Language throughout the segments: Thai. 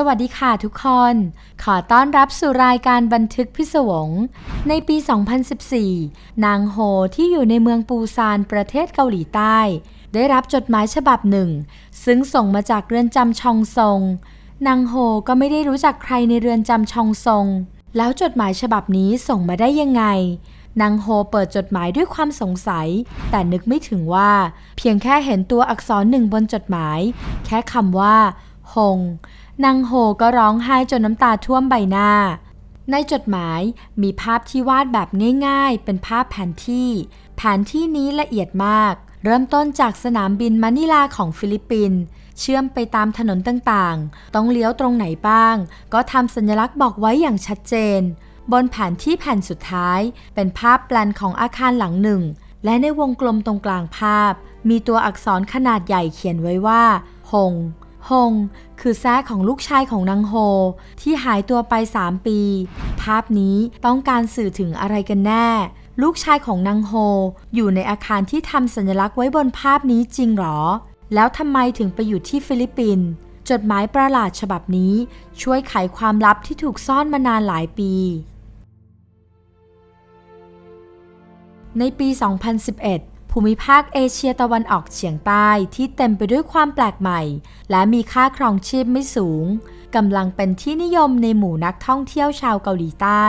สวัสดีค่ะทุกคน ขอต้อนรับสู่รายการบันทึกพิศวง ในปี 2014 นางโฮที่อยู่ในเมืองปูซานประเทศเกาหลีใต้ ได้รับจดหมายฉบับหนึ่ง ซึ่งส่งมาจากเรือนจำชองซง นางโฮก็ไม่ได้รู้จักใครในเรือนจำชองซง แล้วจดหมายฉบับนี้ส่งมาได้ยังไง นางโฮเปิดจดหมายด้วยความสงสัย แต่นึกไม่ถึงว่า เพียงแค่เห็นตัวอักษรหนึ่งบนจดหมาย แค่คำว่า ฮง นางโฮก็ร้องไห้จนน้ำตาท่วมใบหน้า ในจดหมายมีภาพที่วาดแบบง่ายๆ เป็นภาพแผนที่ แผนที่นี้ละเอียดมาก เริ่มต้นจากสนามบินมะนิลาของฟิลิปปินส์เชื่อมไปตามถนนต่างๆ ต้องเลี้ยวตรงไหนบ้าง ก็ทำสัญลักษณ์บอกไว้อย่างชัดเจน บนแผนที่แผ่นสุดท้าย เป็นภาพแปลนของอาคารหลังหนึ่ง และในวงกลมตรงกลางภาพ มีตัวอักษรขนาดใหญ่เขียนไว้ว่าฮง ฮงคือแท้ของลูกชายของนางโฮ ที่หายตัวไป 3 ปี ภาพนี้ต้องการสื่อถึงอะไรกันแน่ ลูกชายของนางโฮ อยู่ในอาคารที่ทำสัญลักษณ์ไว้บนภาพนี้จริงหรอ แล้วทำไมถึงไปอยู่ที่ฟิลิปปินส์จดหมายประหลาดฉบับนี้ ช่วยไขความลับที่ถูกซ่อนมานานหลายปี ในปี 2011 ภูมิภาคเอเชียตะวันออกเฉียงใต้ที่เต็มไปด้วยความแปลกใหม่ และมีค่าครองชีพไม่สูงกำลังเป็นที่นิยมในหมู่นักท่องเที่ยวชาวเกาหลีใต้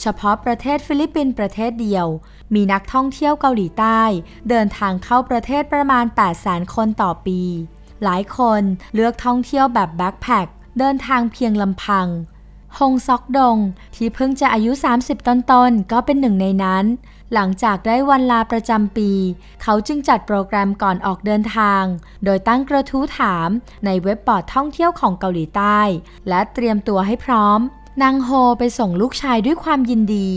เฉพาะประเทศฟิลิปปินส์ประเทศเดียว มีนักท่องเที่ยวเกาหลีใต้ เดินทางเข้าประเทศประมาณ 800,000 คนต่อปี หลายคนเลือกท่องเที่ยวแบบแบ็คแพคเดินทางเพียงลำพังฮงซอกดงที่เพิ่งจะอายุ 30 ต้นๆ ก็เป็นหนึ่งในนั้น หลังจากได้วันลาประจำปี เขาจึงจัดโปรแกรมก่อนออกเดินทาง โดยตั้งกระทู้ถามในเว็บบอร์ดท่องเที่ยวของเกาหลีใต้ และเตรียมตัวให้พร้อมนางโฮไปส่งลูกชายด้วยความยินดี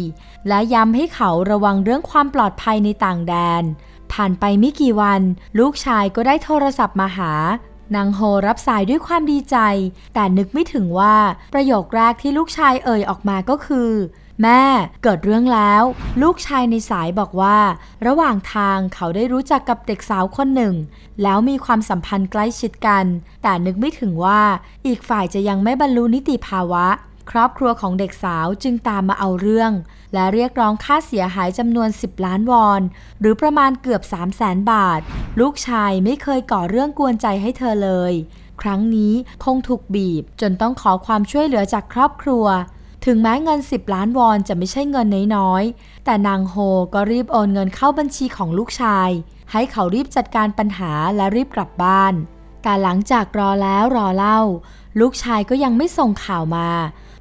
และย้ำให้เขาระวังเรื่องความปลอดภัยในต่างแดน ผ่านไปไม่กี่วัน ลูกชายก็ได้โทรศัพท์มาหานางโฮรับสายด้วยความดีใจ แต่นึกไม่ถึงว่าประโยคแรกที่ลูกชายเอ่ยออกมาก็คือ แม่เกิดเรื่องแล้ว ลูกชายในสายบอกว่า ระหว่างทางเขาได้รู้จักกับเด็กสาวคนหนึ่ง แล้วมีความสัมพันธ์ใกล้ชิดกัน แต่นึกไม่ถึงว่าอีกฝ่ายจะยังไม่บรรลุนิติภาวะ ครอบครัวของเด็กสาวจึงตามมาเอาเรื่อง และเรียกร้องค่าเสียหายจำนวน 10 ล้านวอน หรือประมาณเกือบ 3 0 0แสนบาท ลูกชายไม่เคยก่อเรื่องกวนใจให้เธอเลย ครั้งนี้คงถูกบีบจนต้องขอความช่วยเหลือจากครอบครัว ถึงแม้เงิน 10 ล้านวอนจะไม่ใช่เงินน้อยๆ แต่นางโฮก็รีบโอนเงินเข้าบัญชีของลูกชาย ให้เขารีบจัดการปัญหาและรีบกลับบ้าน แต่หลังจากรอแล้วรอเล่า ลูกชายก็ยังไม่ส่งข่าวมา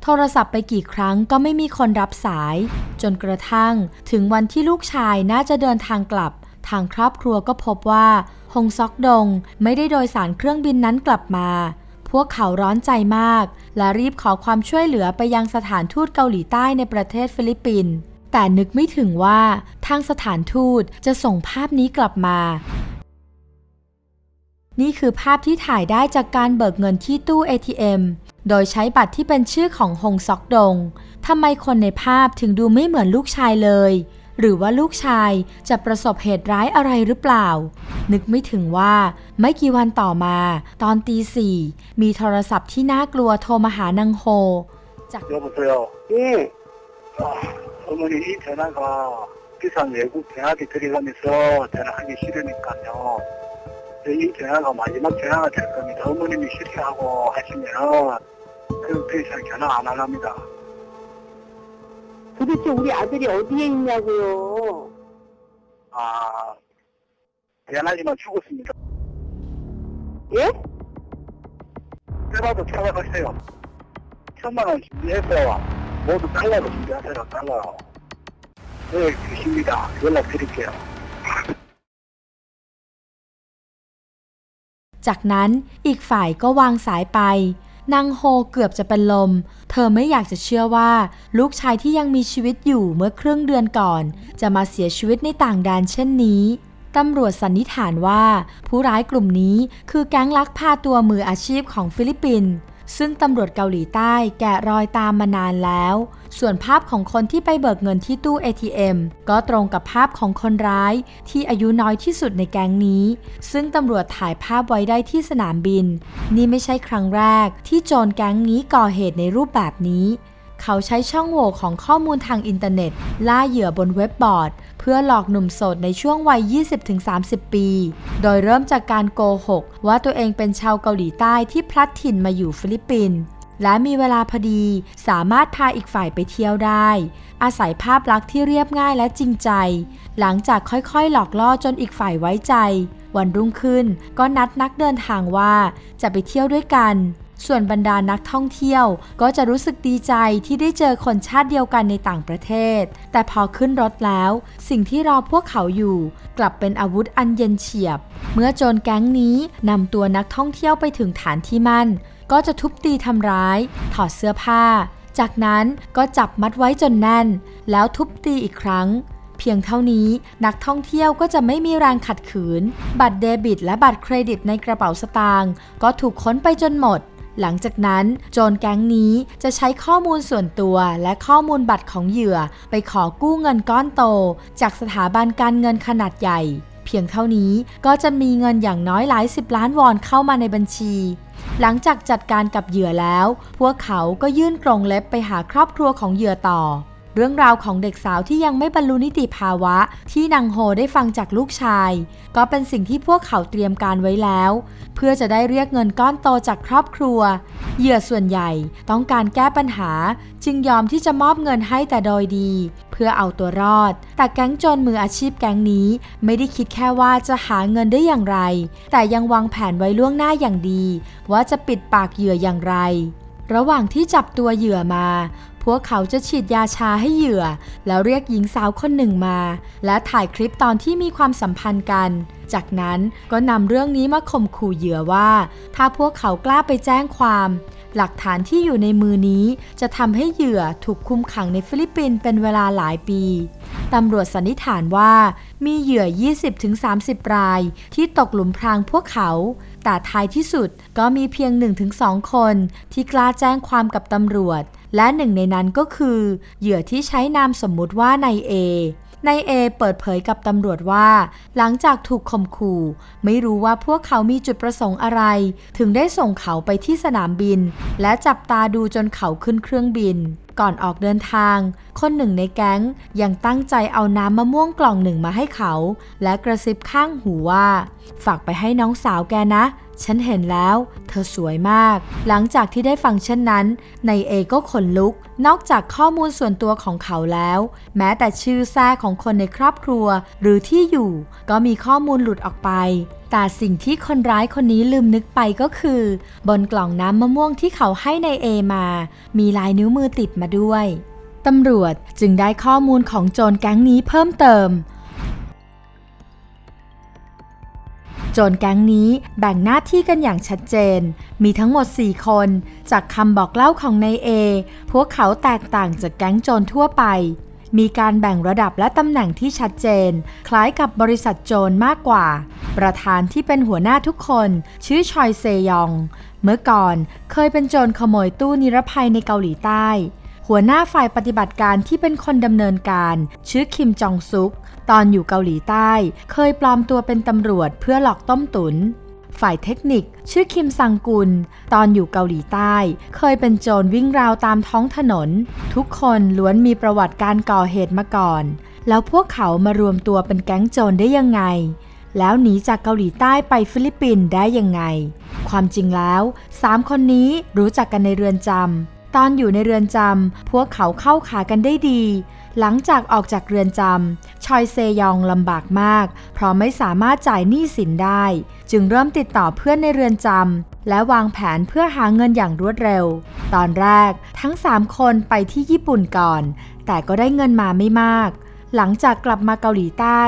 โทรศัพท์ไปกี่ครั้งก็ไม่มีคนรับสาย จนกระทั่ง ถึงวันที่ลูกชายน่าจะเดินทางกลับ ทางครอบครัวก็พบว่าฮงซอกดงไม่ได้โดยสารเครื่องบินนั้นกลับมา วกเขาร้อนใจมาก และรีบขอความช่วยเหลือไปยังสถานทูตเกาหลีใต้ในประเทศฟิลิปปินส์แต่นึกไม่ถึงว่าทางสถานทูตจะส่งภาพนี้กลับมา นี่คือภาพที่ถ่ายได้จากการเบิกเงินที่ตู้ ATM โดยใช้บัตรที่เป็นชื่อของฮงซอกดงทำไมคนในภาพถึงดูไม่เหมือนลูกชายเลย หรือว่าลูกชายจะประสบเหตุร้ายอะไรหรือเปล่า นึกไม่ถึงว่าไม่กี่วันต่อมา ตอนตีสี่มีโทรศัพท์ที่น่ากลัวโทรมาหานางโฮ จาก 여보세요. 예, 아, 어머니 이 전화가 비싼 외국 대학에 들어가면서 전화하기 싫으니까요. 이 전화가 마지막 전화가 될 겁니다. 어머님이 싫어하고 하시면 그럼 더 이상 전화 안 합니다. 도대체 우리 아들이 어디에 있냐고요. 아, 미안하지만 죽었습니다. 예? 때라도 찾아가세요. 천만 원 준비해서 모두 달라고 준비하세요. 달러. 네, 계십니다. 연락 드릴게요. จากนั้นอีกฝ่ายก็วางสายไป นางโฮเกือบจะเป็นลม เธอไม่อยากจะเชื่อว่า ลูกชายที่ยังมีชีวิตอยู่เมื่อครึ่งเดือนก่อน จะมาเสียชีวิตในต่างแดนเช่นนี้ ตำรวจสันนิษฐานว่า ผู้ร้ายกลุ่มนี้คือแก๊งลักพาตัวมืออาชีพของฟิลิปปินส์ ซึ่งตำรวจเกาหลีใต้แกะรอยตามมานานแล้ว ส่วนภาพของคนที่ไปเบิกเงินที่ตู้ ATM ก็ตรงกับภาพของคนร้าย ที่อายุน้อยที่สุดในแก๊งนี้ ซึ่งตำรวจถ่ายภาพไว้ได้ที่สนามบิน นี่ไม่ใช่ครั้งแรกที่โจรแก๊งนี้ก่อเหตุในรูปแบบนี้ เขาใช้ช่องโหว่ของข้อมูลทางอินเทอร์เน็ต ล่าเหยื่อบนเว็บบอร์ด เพื่อหลอกหนุ่มโสดในช่วงวัย 20-30 ปี โดยเริ่มจากการโกหก ว่าตัวเองเป็นชาวเกาหลีใต้ที่พลัดถิ่นมาอยู่ฟิลิปปินส์และมีเวลาพอดี สามารถพาอีกฝ่ายไปเที่ยวได้ อาศัยภาพลักษณ์ที่เรียบง่ายและจริงใจ หลังจากค่อยๆ หลอกล่อจนอีกฝ่ายไว้ใจ วันรุ่งขึ้นก็นัดนักเดินทางว่าจะไปเที่ยวด้วยกัน ส่วนบรรดานักท่องเที่ยว ก็จะรู้สึกดีใจที่ได้เจอคนชาติเดียวกันในต่างประเทศ แต่พอขึ้นรถแล้ว สิ่งที่รอพวกเขาอยู่ กลับเป็นอาวุธอันเย็นเฉียบ เมื่อโจรแก๊งนี้นำตัวนักท่องเที่ยวไปถึงฐานที่มั่น ก็จะทุบตีทำร้าย ถอดเสื้อผ้า จากนั้นก็จับมัดไว้จนแน่น แล้วทุบตีอีกครั้งเพียงเท่านี้นักท่องเที่ยวก็จะไม่มีแรงขัดขืน บัตรเดบิตและบัตรเครดิตในกระเป๋าสตางค์ก็ถูกค้นไปจนหมด หลังจากนั้นโจรแก๊งนี้จะใช้ข้อมูลส่วนตัวและข้อมูลบัตรของเหยื่อ ไปขอกู้เงินก้อนโต จากสถาบันการเงินขนาดใหญ่ เพียงเท่านี้ก็จะมีเงินอย่างน้อยหลายสิบล้านวอนเข้ามาในบัญชี หลังจากจัดการกับเหยื่อแล้ว พวกเขาก็ยื่นกรงเล็บไปหาครอบครัวของเหยื่อต่อ เรื่องราวของเด็กสาวที่ยังไม่บรรลุนิติภาวะ ที่นางโฮได้ฟังจากลูกชาย ก็เป็นสิ่งที่พวกเขาเตรียมการไว้แล้ว เพื่อจะได้เรียกเงินก้อนโตจากครอบครัว เหยื่อส่วนใหญ่ต้องการแก้ปัญหา จึงยอมที่จะมอบเงินให้แต่โดยดี เพื่อเอาตัวรอด แต่แก๊งโจรมืออาชีพแก๊งนี้ ไม่ได้คิดแค่ว่าจะหาเงินได้อย่างไร แต่ยังวางแผนไว้ล่วงหน้าอย่างดี ว่าจะปิดปากเหยื่ออย่างไรระหว่างที่จับตัวเหยื่อมา พวกเขาจะฉีดยาชาให้เหยื่อ แล้วเรียกหญิงสาวคนหนึ่งมา และถ่ายคลิปตอนที่มีความสัมพันธ์กัน จากนั้นก็นำเรื่องนี้มาข่มขู่เหยื่อว่า ถ้าพวกเขากล้าไปแจ้งความ หลักฐานที่อยู่ในมือนี้จะทำให้เหยื่อถูกคุมขังในฟิลิปปินส์เป็นเวลาหลายปีตำรวจสันนิษฐานว่ามีเหยื่อ 20-30 ราย ที่ตกหลุมพรางพวกเขา แต่ท้ายที่สุดก็มีเพียง 1-2 คนที่กล้าแจ้งความกับตำรวจ และหนึ่งในนั้นก็คือ เหยื่อที่ใช้นามสมมุติว่านายเอนายเอเปิดเผยกับตำรวจว่า หลังจากถูกข่มขู่ ไม่รู้ว่าพวกเขามีจุดประสงค์อะไร ถึงได้ส่งเขาไปที่สนามบิน และจับตาดูจนเขาขึ้นเครื่องบิน ก่อนออกเดินทาง คนหนึ่งในแก๊งยังตั้งใจเอาน้ำมะม่วงกล่องหนึ่งมาให้เขา และกระซิบข้างหูว่า ฝากไปให้น้องสาวแกนะ ฉันเห็นแล้ว เธอสวยมาก หลังจากที่ได้ฟังเช่นนั้นนายเอก็ขนลุก นอกจากข้อมูลส่วนตัวของเขาแล้ว แม้แต่ชื่อแท้ของคนในครอบครัว หรือที่อยู่ ก็มีข้อมูลหลุดออกไป แต่สิ่งที่คนร้ายคนนี้ลืมนึกไปก็คือ บนกล่องน้ำมะม่วงที่เขาให้ในเอมา มีลายนิ้วมือติดมาด้วยตำรวจจึงได้ข้อมูลของโจรแก๊งนี้เพิ่มเติม จรแก๊งนี้แบ่งหน้าที่กันอย่างชัดเจน มีทั้งหมด 4 คน จากคำบอกเล่าของนายเอ พวกเขาแตกต่างจากแก๊งโจรทั่วไป มีการแบ่งระดับและตำแหน่งที่ชัดเจน คล้ายกับบริษัทโจรมากกว่า ประธานที่เป็นหัวหน้าทุกคน ชื่อชอยเซยอง เมื่อก่อนเคยเป็นโจรขโมยตู้นิรภัยในเกาหลีใต้ หัวหน้าฝ่ายปฏิบัติการที่เป็นคนดำเนินการ ชื่อคิมจองซุก ตอนอยู่เกาหลีใต้ เคยปลอมตัวเป็นตำรวจเพื่อหลอกต้มตุน ฝ่ายเทคนิค ชื่อคิมซังกุล ตอนอยู่เกาหลีใต้ เคยเป็นโจรวิ่งราวตามท้องถนน ทุกคนล้วนมีประวัติการก่อเหตุมาก่อน แล้วพวกเขามารวมตัวเป็นแก๊งโจรได้ยังไงแล้วหนีจากเกาหลีใต้ไปฟิลิปปินส์ได้ยังไง ความจริงแล้วสามคนนี้รู้จักกันในเรือนจำ ตอนอยู่ในเรือนจำพวกเขาเข้าขากันได้ดี หลังจากออกจากเรือนจำชอยเซยองลำบากมาก เพราะไม่สามารถจ่ายหนี้สินได้ จึงเริ่มติดต่อเพื่อนในเรือนจำและวางแผนเพื่อหาเงินอย่างรวดเร็ว ตอนแรกทั้ง 3 คนไปที่ญี่ปุ่นก่อน แต่ก็ได้เงินมาไม่มาก หลังจากกลับมาเกาหลีใต้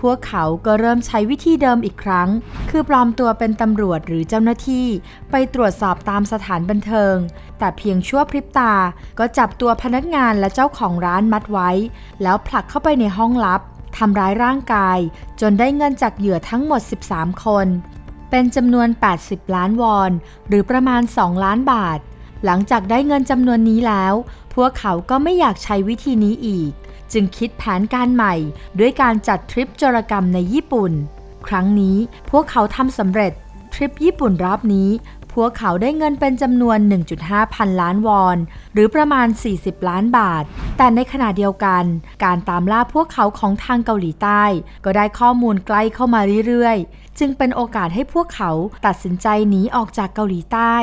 พวกเขาก็เริ่มใช้วิธีเดิมอีกครั้ง คือปลอมตัวเป็นตำรวจหรือเจ้าหน้าที่ ไปตรวจสอบตามสถานบันเทิง แต่เพียงชั่วพริบตา ก็จับตัวพนักงานและเจ้าของร้านมัดไว้ แล้วผลักเข้าไปในห้องลับทำร้ายร่างกาย จนได้เงินจากเหยื่อทั้งหมด 13 คน เป็นจำนวน 80 ล้านวอน หรือประมาณ 2 ล้านบาท หลังจากได้เงินจำนวนนี้แล้ว พวกเขาก็ไม่อยากใช้วิธีนี้อีก จึงคิดแผนการใหม่ ด้วยการจัดทริปจรกรรมในญี่ปุ่น ครั้งนี้พวกเขาทำสำเร็จ ทริปญี่ปุ่นรอบนี้ พวกเขาได้เงินเป็นจำนวน 1.5 พันล้านวอน หรือประมาณ 40 ล้านบาท แต่ในขณะเดียวกัน การตามล่าพวกเขาของทางเกาหลีใต้ ก็ได้ข้อมูลใกล้เข้ามาเรื่อยๆ จึงเป็นโอกาสให้พวกเขาตัดสินใจหนีออกจากเกาหลีใต้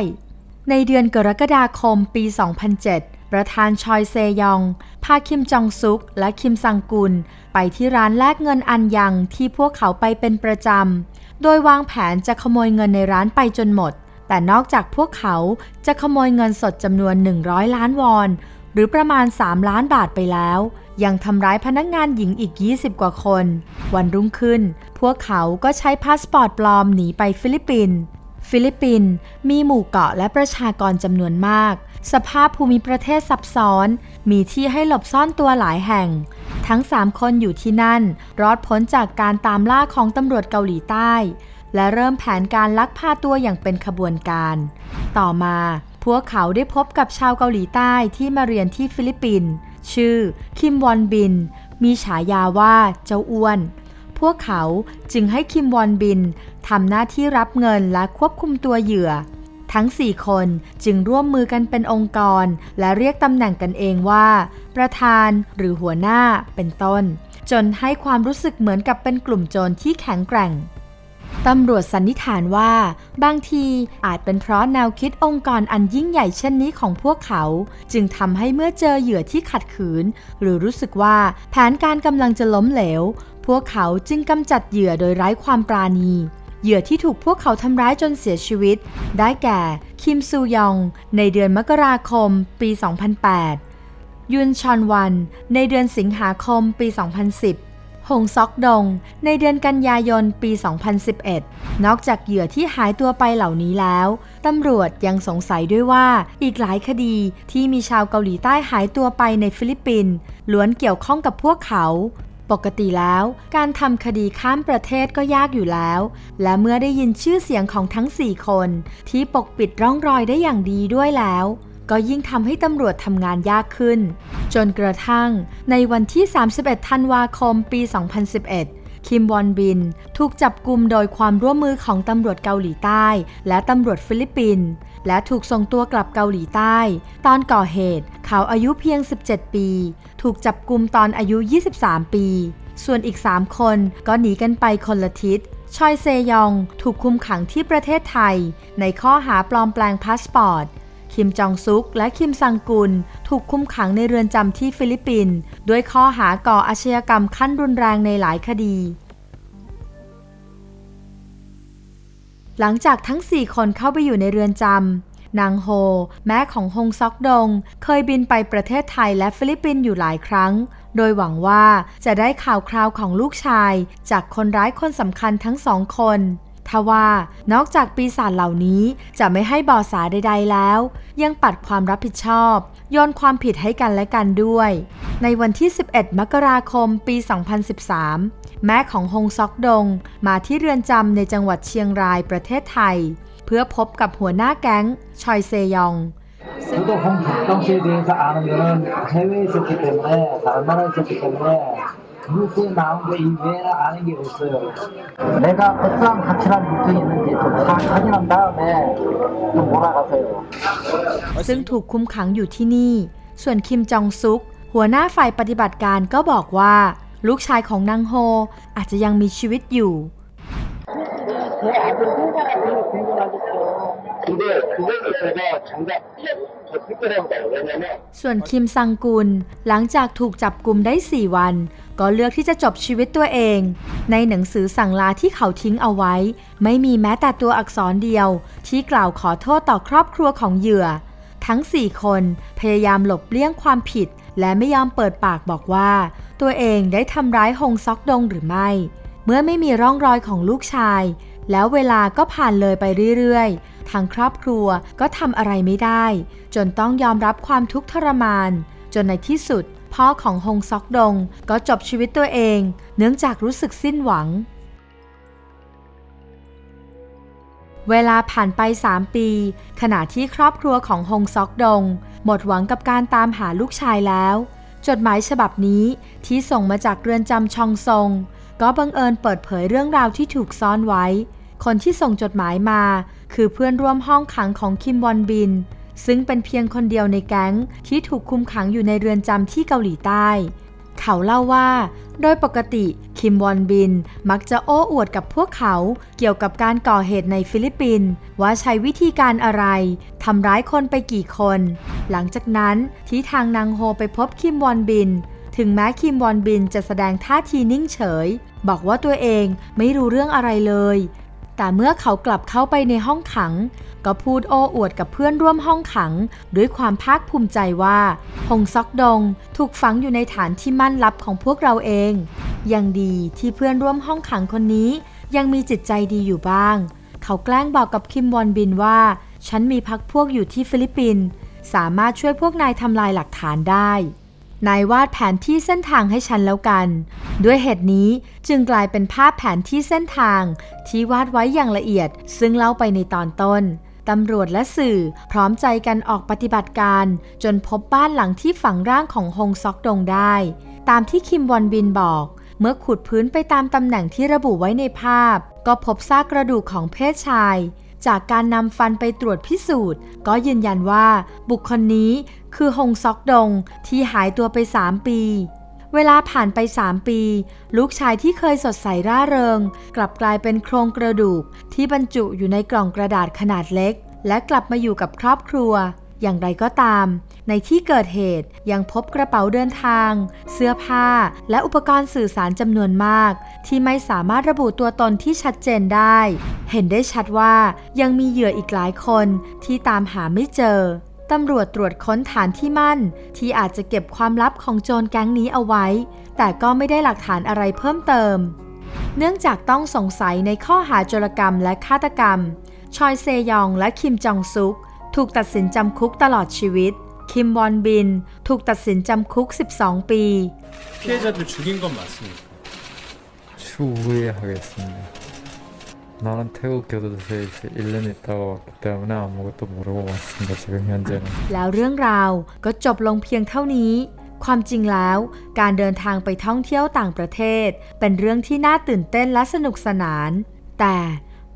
ในเดือนกรกฎาคมปี 2007 ประธานชอยเซยอง พาคิมจองซุกและคิมซังกุล ไปที่ร้านแลกเงินอันยังที่พวกเขาไปเป็นประจำ โดยวางแผนจะขโมยเงินในร้านไปจนหมด แต่นอกจากพวกเขาจะขโมยเงินสดจำนวน 100 ล้านวอน หรือประมาณ 3 ล้านบาทไปแล้ว ยังทำร้ายพนักงานหญิงอีก 20 กว่าคน วันรุ่งขึ้น พวกเขาก็ใช้พาสปอร์ตปลอมหนีไปฟิลิปปินส์ฟิลิปปินส์มีหมู่เกาะและประชากรจำนวนมาก สภาพภูมิประเทศซับซ้อน มีที่ให้หลบซ่อนตัวหลายแห่ง ทั้ง 3 คนอยู่ที่นั่น รอดพ้นจากการตามล่าของตำรวจเกาหลีใต้ และเริ่มแผนการลักพาตัวอย่างเป็นขบวนการ ต่อมาพวกเขาได้พบกับชาวเกาหลีใต้ที่มาเรียนที่ฟิลิปปินส์ชื่อ คิมวอนบิน มีฉายาว่าเจ้าอ้วน พวกเขาจึงให้คิมวอนบินทำหน้าที่รับเงินและควบคุมตัวเหยื่อ ทั้ง 4 คนจึงร่วมมือกันเป็นองค์กร และเรียกตำแหน่งกันเองว่า ประธานหรือหัวหน้าเป็นต้น จนให้ความรู้สึกเหมือนกับเป็นกลุ่มโจรที่แข็งแกร่งตำรวจสันนิษฐานว่า บางทีอาจเป็นเพราะแนวคิดองค์กรอันยิ่งใหญ่เช่นนี้ของพวกเขา จึงทำให้เมื่อเจอเหยื่อที่ขัดขืน หรือรู้สึกว่าแผนการกำลังจะล้มเหลว พวกเขาจึงกำจัดเหยื่อโดยไร้ความปราณี เหยื่อที่ถูกพวกเขาทำร้ายจนเสียชีวิต ได้แก่ คิมซูยอง ในเดือนมกราคม ปี 2008 ยุนชอนวัน ในเดือนสิงหาคม ปี 2010 หงซอกดง ในเดือนกันยายน ปี 2011 นอกจากเหยื่อที่หายตัวไปเหล่านี้แล้ว ตำรวจยังสงสัยด้วยว่า อีกหลายคดีที่มีชาวเกาหลีใต้หายตัวไปในฟิลิปปินส์ล้วนเกี่ยวข้องกับพวกเขา ปกติแล้วการทำคดีข้ามประเทศก็ยากอยู่แล้ว และเมื่อได้ยินชื่อเสียงของทั้ง 4 คน ที่ปกปิดร่องรอยได้อย่างดีด้วยแล้ว ก็ยิ่งทำให้ตำรวจทำงานยากขึ้น จนกระทั่ง ในวันที่ 31 ธันวาคม ปี 2011 คิมวอนบิน ถูกจับกลุ่มโดยความร่วมมือของตำรวจเกาหลีใต้ และตำรวจฟิลิปปินส์และถูกส่งตัวกลับเกาหลีใต้ ตอนก่อเหตุ เขาอายุเพียง 17 ปี ถูกจับกลุ่มตอนอายุ 23 ปี ส่วนอีก 3 คนก็หนีกันไปคนละทิศชอยเซยองถูกคุมขังที่ประเทศไทย ในข้อหาปลอมแปลงพาสปอร์ต คิมจองซุก และคิมซังกุล ถูกคุมขังในเรือนจำที่ฟิลิปปินส์ด้วยข้อหาก่ออาชญากรรมขั้นรุนแรงในหลายคดี หลังจากทั้ง 4 คนเข้าไปอยู่ในเรือนจำนางโฮ แม่ของฮงซอกดง เคยบินไปประเทศไทยและฟิลิปปินส์อยู่หลายครั้ง โดยหวังว่าจะได้ข่าวคราวของลูกชาย จากคนร้ายคนสำคัญทั้งสองคน ทว่านอกจากปีศาจเหล่านี้จะไม่ให้บอสาใด ๆ แล้ว ยังปัดความรับผิดชอบโยนความผิดให้กันและกันด้วย ในวันที่ 11 มกราคมปี 2013 แม่ของฮงซอกดง มาที่เรือนจำในจังหวัดเชียงรายประเทศไทย เพื่อพบกับหัวหน้าแก๊ง ชอยเซยองซึ่งต้องคงต้องชีดีสะอาดเลยใช้วิสิบเต็นแม่สามารถสกิเต็นแม่ 스에 나온 거 이외에는 아는 게 없어요. 내가 어떠한 확실한 물증이 있는지 좀 다 확인한 다음에 좀 몰아가세요. ซึ่งถูกคุมขังอยู่ที่นี่ ส่วนคิมจองซุก หัวหน้าฝ่ายปฏิบัติการก็บอกว่า ลูกชายของนางโฮ อาจจะยังมีชีวิตอยู่ 제 아들 혼자가 되게 궁금하겠죠. 근데 그거를 제가 정작 ส่วนคิมซังกุล หลังจากถูกจับกลุมได้ 4 วัน ก็เลือกที่จะจบชีวิตตัวเอง ในหนังสือสั่งลาที่เขาทิ้งเอาไว้ ไม่มีแม้แต่ตัวอักษรเดียว ที่กล่าวขอโทษต่อครอบครัวของเหยื่อ ทั้ง 4 คนพยายามหลบเลี่ยงความผิด และไม่ยอมเปิดปากบอกว่า ตัวเองได้ทำร้ายฮงซอกดงหรือไม่ เมื่อไม่มีร่องรอยของลูกชาย แล้วเวลาก็ผ่านเลยไปเรื่อยๆ ทางครอบครัวก็ทำอะไรไม่ได้ จนต้องยอมรับความทุกข์ทรมาน จนในที่สุด พ่อของฮงซอกดงก็จบชีวิตตัวเอง เนื่องจากรู้สึกสิ้นหวัง เวลาผ่านไป 3 ปี ขณะที่ครอบครัวของฮงซอกดง หมดหวังกับการตามหาลูกชายแล้ว จดหมายฉบับนี้ที่ส่งมาจากเรือนจำชองซงก็บังเอิญเปิดเผยเรื่องราวที่ถูกซ่อนไว้ คนที่ส่งจดหมายมา คือเพื่อนร่วมห้องขังของคิมวอนบิน ซึ่งเป็นเพียงคนเดียวในแก๊งที่ถูกคุมขังอยู่ในเรือนจำที่เกาหลีใต้ เขาเล่าว่า โดยปกติคิมวอนบินมักจะโอ้อวดกับพวกเขาเกี่ยวกับการก่อเหตุในฟิลิปปินส์ว่าใช้วิธีการอะไรทำร้ายคนไปกี่คน หลังจากนั้นที่ทางนางโฮไปพบคิมวอนบินถึงแม้คิมวอนบินจะแสดงท่าทีนิ่งเฉย บอกว่าตัวเองไม่รู้เรื่องอะไรเลย แต่เมื่อเขากลับเข้าไปในห้องขัง ก็พูดโอ้อวดกับเพื่อนร่วมห้องขัง ด้วยความภาคภูมิใจว่าฮงซอกดงถูกฝังอยู่ในฐานที่มั่นลับของพวกเราเอง ยังดีที่เพื่อนร่วมห้องขังคนนี้ ยังมีจิตใจดีอยู่บ้าง เขาแกล้งบอกกับคิมวอนบินว่า ฉันมีพักพวกอยู่ที่ฟิลิปปินส์สามารถช่วยพวกนายทำลายหลักฐานได้ นายวาดแผนที่เส้นทางให้ฉันแล้วกัน ด้วยเหตุนี้จึงกลายเป็นภาพแผนที่เส้นทาง ที่วาดไว้อย่างละเอียด ซึ่งเล่าไปในตอนต้นตำรวจและสื่อพร้อมใจกันออกปฏิบัติการ จนพบบ้านหลังที่ฝังร่างของฮงซอกดงได้ ตามที่คิมวอนบินบอก เมื่อขุดพื้นไปตามตำแหน่งที่ระบุไว้ในภาพ ก็พบซากกระดูกของเพศชาย จากการนำฟันไปตรวจพิสูจน์ ก็ยืนยันว่า บุคคลนี้คือฮงซอกดงที่หายตัวไป 3 ปี เวลาผ่านไป 3 ปี ลูกชายที่เคยสดใสร่าเริง กลับกลายเป็นโครงกระดูกที่บรรจุอยู่ในกล่องกระดาษขนาดเล็ก และกลับมาอยู่กับครอบครัว อย่างไรก็ตาม ในที่เกิดเหตุยังพบกระเป๋าเดินทาง เสื้อผ้า และอุปกรณ์สื่อสารจำนวนมาก ที่ไม่สามารถระบุตัวตนที่ชัดเจนได้ เห็นได้ชัดว่ายังมีเหยื่ออีกหลายคนที่ตามหาไม่เจอตำรวจตรวจค้นฐานที่มั่น ที่อาจจะเก็บความลับของโจรแก๊งนี้เอาไว้ แต่ก็ไม่ได้หลักฐานอะไรเพิ่มเติม เนื่องจากต้องสงสัยในข้อหาโจรกรรมและฆาตกรรม ชอยเซยองและคิมจองซุก ถูกตัดสินจำคุกตลอดชีวิต คิมวอนบิน ถูกตัดสินจำคุก 12 ปี 피해자들 죽인 건 맞습니까? 후회하겠습니다. 나는 태국 교도소에 이제 1년 있다가 왔기 때문에 아무것도 모르고 왔습니다. 지금 현재는. แล้วเรื่องราวก็จบลงเพียงเท่านี้ ความจริงแล้ว การเดินทางไปท่องเที่ยวต่างประเทศ เป็นเรื่องที่น่าตื่นเต้นและสนุกสนาน แต่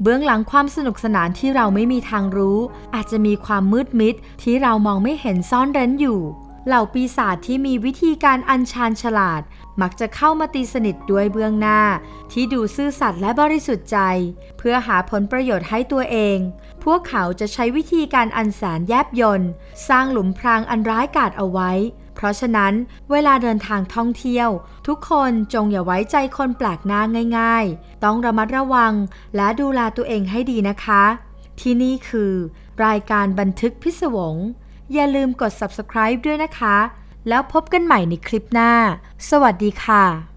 เบื้องหลังความสนุกสนานที่เราไม่มีทางรู้ อาจจะมีความมืดมิดที่เรามองไม่เห็นซ่อนเร้นอยู่ เหล่าปีศาจที่มีวิธีการอัญชานฉลาด มักจะเข้ามาตีสนิทด้วยเบื้องหน้า ที่ดูซื่อสัตย์และบริสุทธิ์ใจ เพื่อหาผลประโยชน์ให้ตัวเอง พวกเขาจะใช้วิธีการอันแสนแยบยนต์สร้างหลุมพรางอันร้ายกาจเอาไว้ เพราะฉะนั้นเวลาเดินทางท่องเที่ยว ทุกคนจงอย่าไว้ใจคนแปลกหน้าง่าย ๆ ต้องระมัดระวังและดูแลตัวเองให้ดีนะคะ ที่นี่คือ รายการบันทึกพิศวง อย่าลืมกด subscribe ด้วยนะคะ แล้วพบกันใหม่ในคลิปหน้า สวัสดีค่ะ